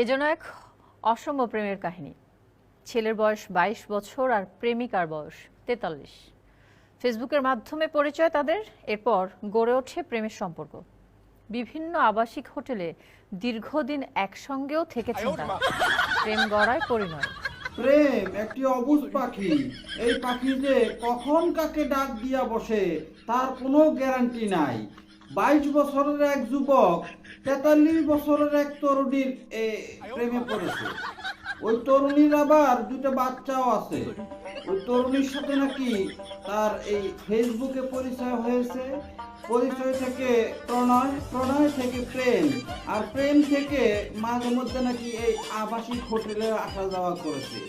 এ যেন এক অসম প্রেমের কাহিনী। ছেলের বয়স বাইশ বছর আর প্রেমিকার বয়স তেতাল্লিশ। ফেসবুকের মাধ্যমে পরিচয় তাদের, এরপর গড়ে ওঠে প্রেমের সম্পর্ক। বিভিন্ন আবাসিক হোটেলে দীর্ঘদিন একসঙ্গেও থেকেছেন তারা। প্রেম গড়ায় পরিণয়। প্রেম একটি অবুজ পাখি। এই পাখি যে কখন কাকে ডাক দিয়া বসে, তার কোনো গ্যারান্টি নাই। বাইশ বছরের এক যুবক তেতাল্লিশ বছরের এক তরুণীর প্রেমে পড়েছে। ওই তরুণীর আবার দুটো বাচ্চাও আছে। ওই তরুণীর সাথে নাকি তার এই ফেসবুকে পরিচয় হয়েছে। পরিচয় থেকে প্রণয় প্রণয় থেকে প্রেম, আর প্রেম থেকে মাঝে মধ্যে নাকি এই আবাসিক হোটেলে আসা যাওয়া করেছে।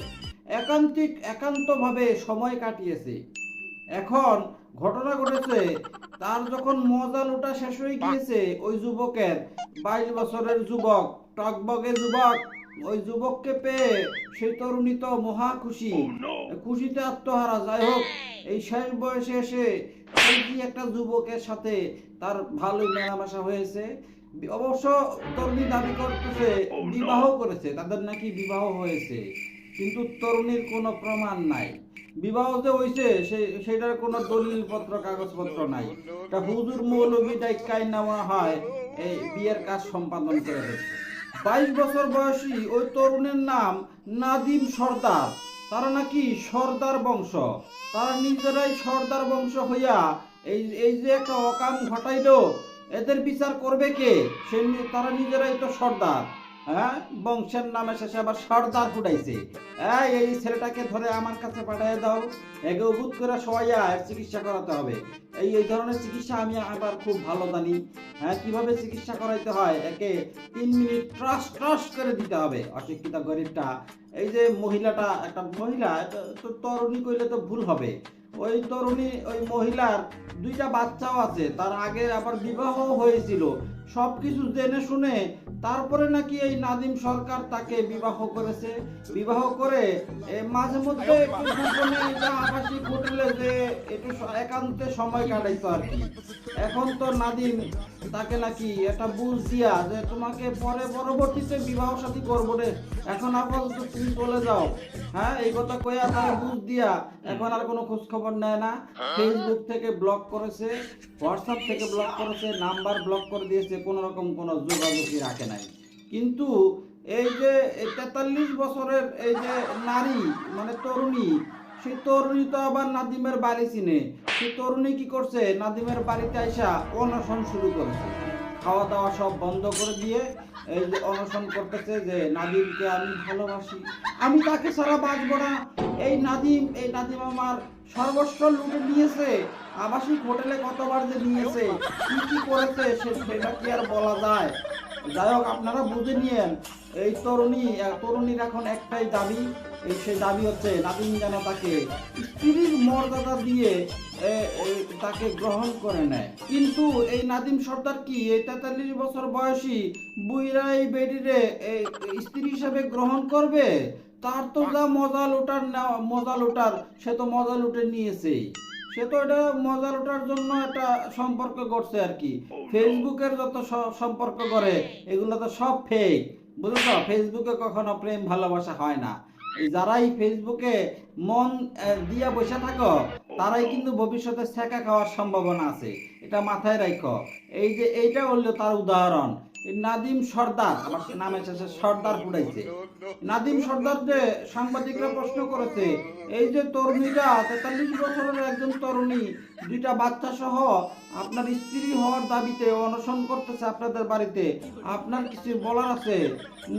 একান্তিক, একান্তভাবে সময় কাটিয়েছে। এখন ঘটনা ঘটেছে। তার যখন মজা লোটা শেষ হয়ে গিয়েছে ওই যুবকের বাইশ বছরের যুবক টকবগে যুবক ওই যুবককে পেয়ে সেই তরুণী তো মহা খুশি। খুশিতে আত্মহারা। যাই হোক এই শেষ বয়সে এসে যে একটা যুবকের সাথে তার ভালোই মেলামেশা হয়েছে। অবশ্য তরুণী দাবি করতেছে বিবাহ করেছে তাদের নাকি বিবাহ হয়েছে। কিন্তু তরুণীর কোনো প্রমাণ নাই। বিবাহ যে হয়েছে সেটার কোনো দলিল পত্র কাগজপত্র নাই। তা হুজুর মৌলবী ডাইকাই নেওয়া হয়, এই বিয়ের কাজ সম্পাদন করে দিচ্ছে বাইশ বছর বয়সী ওই তরুণের নাম নাদিম সর্দার। তারা নাকি সর্দার বংশ। তারা নিজেরাই সর্দার বংশ হইয়া এই এই যে একটা অকাম ঘটাইলো, এদের বিচার করবে কে? সে তারা নিজেরাই তো সর্দার। হ্যাঁ? বংশের নামে শেষে আবার সর্দার ফুটাইছে। এই এই ছেলেটাকে ধরে আমার কাছে পাঠিয়ে দাও। একে উবুত করে সবাইয়া এর চিকিৎসা করাতে হবে। এই এই ধরনের চিকিৎসা আমি আবার খুব ভালো জানি। হ্যাঁ কীভাবে চিকিৎসা করাইতে হয়? একে তিন মিনিট ট্রাস ট্রাস করে দিতে হবে। অশিক্ষিত গরিবটা। এই যে মহিলাটা, একটা মহিলা, তো তরুণী কইলে তো ভুল হবে। ওই তরুণী, ওই মহিলার দুইটা বাচ্চাও আছে। তার আগে আবার বিবাহ হয়েছিল। সব কিছু জেনে শুনে তারপরে নাকি এই নাদিম সরকার তাকে বিবাহ করেছে। বিবাহ করে মাঝে মধ্যে যে একটু একান্তে সময় কাটাইতো আর কি। এখন তো নাদিম তাকে নাকি একটা বুঝ দিয়া যে তোমাকে পরে পরবর্তীতে বিবাহ সাথী করব রে। এখন আপাতত তুমি চলে যাও। হ্যাঁ এই কথা কইয়া তারা বুঝ দিয়া এখন আর কোনো খোঁজ খবর নেয় না। ফেসবুক থেকে ব্লক করেছে হোয়াটসঅ্যাপ থেকে ব্লক করেছে নাম্বার ব্লক করে দিয়েছে কোনো রকম কোনো যোগাযোগই রাখে নাই। কিন্তু এই যে তেতাল্লিশ বছরের এই যে নারী মানে তরুণী সেই তরুণী তো আবার নাদিমের বাড়ি চিনে। সেই তরুণী কি করছে? নাদিমের বাড়িতে আইসা অনশন শুরু করেছে। খাওয়া দাওয়া সব বন্ধ করে দিয়ে এই যে অনশন করতেছে যে, নাদিমকে আমি ভালোবাসি। আমি তাকে ছাড়া বাঁচবো না। এই নাদিম এই নাদিম আমার সর্বস্ব লুটে নিয়েছে। আবাসিক হোটেলে কতবার যে নিয়েছে, কি কি করেছে সেটা কি আর বলা যায়? যাই হোক, আপনারা বুঝে নিয়েন, এই তরুণী তরুণীর এখন একটাই দাবি সেই দাবি হচ্ছে নাদিম যেন তাকে স্ত্রীর মর্যাদা দিয়ে তাকে গ্রহণ করে নেয়। কিন্তু এই নাদিম সর্দার কি, এই তেতাল্লিশ বছর বয়সী বুইরা এই বেডিরে এই স্ত্রী হিসাবে গ্রহণ করবে? তার তো যা মজা লুটার না মজা লুটার, সে তো মজা লুটে নিয়েছেই। সে তো এটা মজা লুটার জন্য একটা সম্পর্ক করছে আর কি। ফেসবুকের যত সম্পর্ক করে এগুলো তো সব ফেক বুঝেছ? ফেসবুকে কখনো প্রেম ভালোবাসা হয় না। যারাই ফেসবুকে মন দিয়া বসে থাকো তারাই কিন্তু ভবিষ্যতে ছেঁকা খাওয়ার সম্ভাবনা আছে। এটা মাথায় রাখো এই যে এইটা হলো তার উদাহরণ। নাদিম সর্দার, আমার নামে শেষে সর্দার ফুটাইছে নাদিম সর্দার যে সাংবাদিকরা প্রশ্ন করেছে, এই যে তরুণীরা, তেতাল্লিশ বছরের একজন তরুণী, দুইটা বাচ্চা সহ আপনার স্ত্রী হওয়ার দাবিতে অনশন করতেছে আপনাদের বাড়িতে। আপনার কিছু বলার আছে?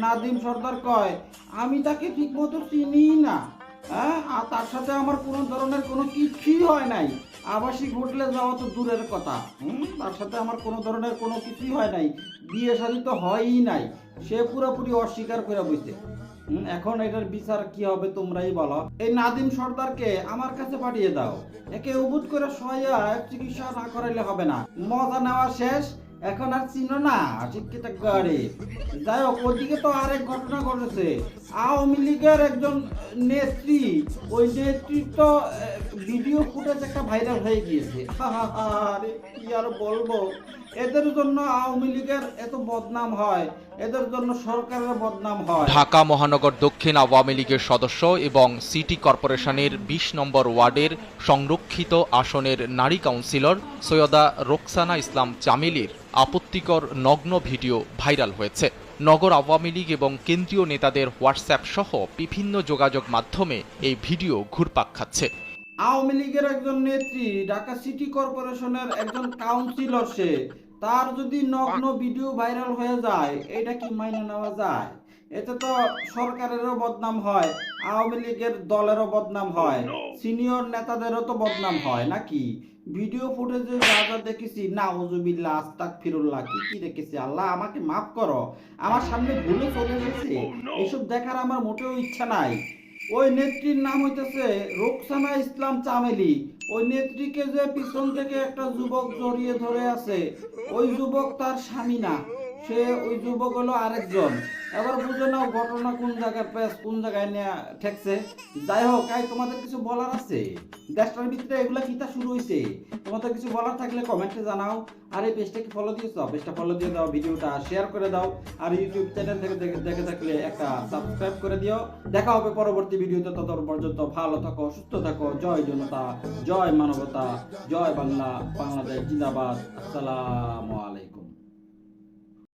নাদিম সর্দার কয়, আমি তাকে ঠিক মতো চিনি না। হ্যাঁ? আর তার সাথে আমার কোনো ধরনের কোনো কিছুই হয় নাই। আবাসিক হোটেলে যাওয়া তো দূরের কথা। তার সাথে আমার কোনো ধরনের কোনো কিছুই হয় নাই। বিয়ে শাদী তো হয়ই নাই। সে পুরোপুরি অস্বীকার করে হুম, এখন এটার বিচার কি হবে তোমরাই বলো। এই নাদিম সর্দারকে আমার কাছে পাঠিয়ে দাও। একে উবুট করে সহায় চিকিৎসা না করাইলে হবে না। মজা নেওয়া শেষ। এখন আর চিনো না, শিক্ষিত গাড়ি যাই হোক, ওদিকে তো আরেক ঘটনা ঘটেছে। আওয়ামী লীগের একজন নেত্রী, ওই নেত্রীর তো ভিডিও ফুটেজ একটা ভাইরাল হয়ে গিয়েছে। আরে কি আর বলব? এদের জন্য আওয়ামী লীগের এত বদনাম হয় এদের জন্য সরকারের বদনাম হয়। ঢাকা মহানগর দক্ষিণ আওয়ামী লীগের সদস্য এবং সিটি কর্পোরেশনের ২০ নম্বর ওয়ার্ডের সংরক্ষিত আসনের নারী কাউন্সিলর সৈয়দা রোকসানা ইসলাম চামেলির আপত্তিকর নগ্ন ভিডিও ভাইরাল হয়েছে। নগর আওয়ামী লীগ এবং কেন্দ্রীয় নেতাদের হোয়াটসঅ্যাপ সহ বিভিন্ন যোগাযোগ মাধ্যমে এই ভিডিও ঘুরপাক খাচ্ছে। আওয়ামী লীগের একজন নেত্রী ঢাকা সিটি কর্পোরেশনের একজন কাউন্সিলর সে। তার যদি নগ্ন ভিডিও ভাইরাল হয়ে যায় এটা কি মাইনে নেওয়া যায়? এতে তো সরকারেরও বদনাম হয় আওয়ামী লীগের দলেরও বদনাম হয় সিনিয়র নেতাদেরও তো বদনাম হয় নাকি? ভিডিও ফুটেজে যা যা দেখেছি না ওজুবিল্লা আস্তাক ফিরুল্লাহ কি কি দেখেছি? আল্লাহ আমাকে মাফ করো। আমার সামনে ভুলে চলে গেছে। এইসব দেখার আমার মোটেও ইচ্ছা নাই। ওই নেত্রীর নাম হইতেছে রোকসানা ইসলাম চামেলি। ওই নেত্রীকে যে পিছন থেকে একটা যুবক জড়িয়ে ধরে আছে, ওই যুবক তার স্বামী না, সে ওই যুবক হলো আরেকজন। এবার বুঝে নাও ঘটনা কোন জায়গায় পেস কোন জায়গায় নিয়ে ঠেকছে। যাই হোক, এই তোমাদের কিছু বলার আছে? দেশটার ভিতরে এগুলা কিতা শুরু হয়েছে তোমাদের কিছু বলার থাকলে কমেন্টে জানাও। আর এই পেজটাকে ফলো দিয়েছ? পেজটা ফলো দিয়ে দাও, ভিডিওটা শেয়ার করে দাও। আর ইউটিউব চ্যানেল থেকে দেখে থাকলে একটা সাবস্ক্রাইব করে দিও। দেখা হবে পরবর্তী ভিডিওতে। ততক্ষণ পর্যন্ত ভালো থাকো, সুস্থ থাকো। জয় জনতা, জয় মানবতা, জয় বাংলা, বাংলাদেশ জিন্দাবাদ। আসসালামু আলাইকুম।